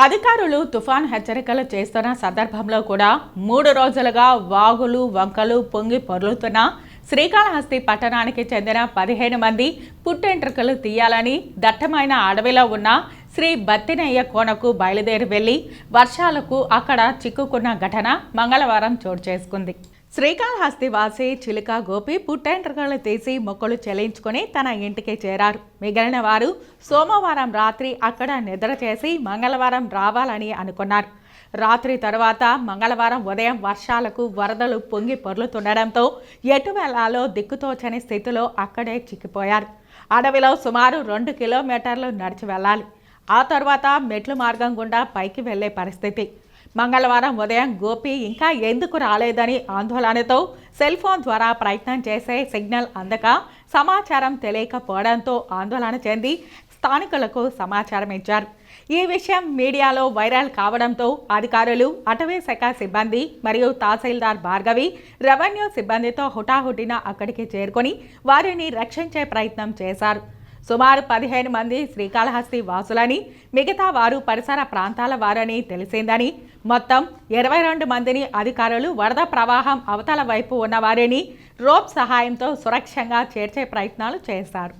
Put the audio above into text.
అధికారులు తుఫాన్ హెచ్చరికలు చేస్తున్న సందర్భంలో కూడా మూడు రోజులుగా వాగులు వంకలు పొంగి పొర్లుతున్న శ్రీకాళహస్తి పట్టణానికి చెందిన పదిహేను మంది పుట్టెంట్రుకలు తీయాలని దట్టమైన అడవిలో ఉన్న శ్రీ బత్తినయ్య కోనకు బయలుదేరి వెళ్ళి వర్షాలకు అక్కడ చిక్కుకున్న ఘటన మంగళవారం చోటు చేసుకుంది. శ్రీకాళహస్తి వాసి చిలుక గోపి పుట్టెంట్రకలు తీసి మొక్కలు చెల్లించుకొని తన ఇంటికి చేరారు. మిగిలిన వారు సోమవారం రాత్రి అక్కడ నిద్ర చేసి మంగళవారం రావాలని అనుకున్నారు. రాత్రి తర్వాత మంగళవారం ఉదయం వర్షాలకు వరదలు పొంగి పొర్లుతుండడంతో ఎటు వెళ్ళాలో దిక్కుతోచని స్థితిలో అక్కడే చిక్కిపోయారు. అడవిలో సుమారు రెండు కిలోమీటర్లు నడిచి వెళ్ళాలి. ఆ తర్వాత మెట్లు మార్గం గుండా పైకి వెళ్ళే పరిస్థితి. మంగళవారం ఉదయం గోపి ఇంకా ఎందుకు రాలేదని ఆందోళనతో సెల్ ఫోన్ ద్వారా ప్రయత్నం చేసే సిగ్నల్ అందక సమాచారం తెలియకపోవడంతో ఆందోళన చెంది స్థానికులకు సమాచారం ఇచ్చారు. ఈ విషయం మీడియాలో వైరల్ కావడంతో అధికారులు అటవీ శాఖ సిబ్బంది మరియు తహసీల్దార్ భార్గవి రెవెన్యూ సిబ్బందితో హుటాహుటిన అక్కడికి చేరుకొని వారిని రక్షించే ప్రయత్నం చేశారు. సుమారు పదిహేను మంది శ్రీకాళహస్తి వాసులని మిగతా వారు పరిసర ప్రాంతాల వారని తెలిసిందని మొత్తం ఇరవై రెండు మందిని అధికారులు వరద ప్రవాహం అవతల వైపు ఉన్నవారిని రోప్ సహాయంతో సురక్షంగా చేర్చే ప్రయత్నాలు చేశారు.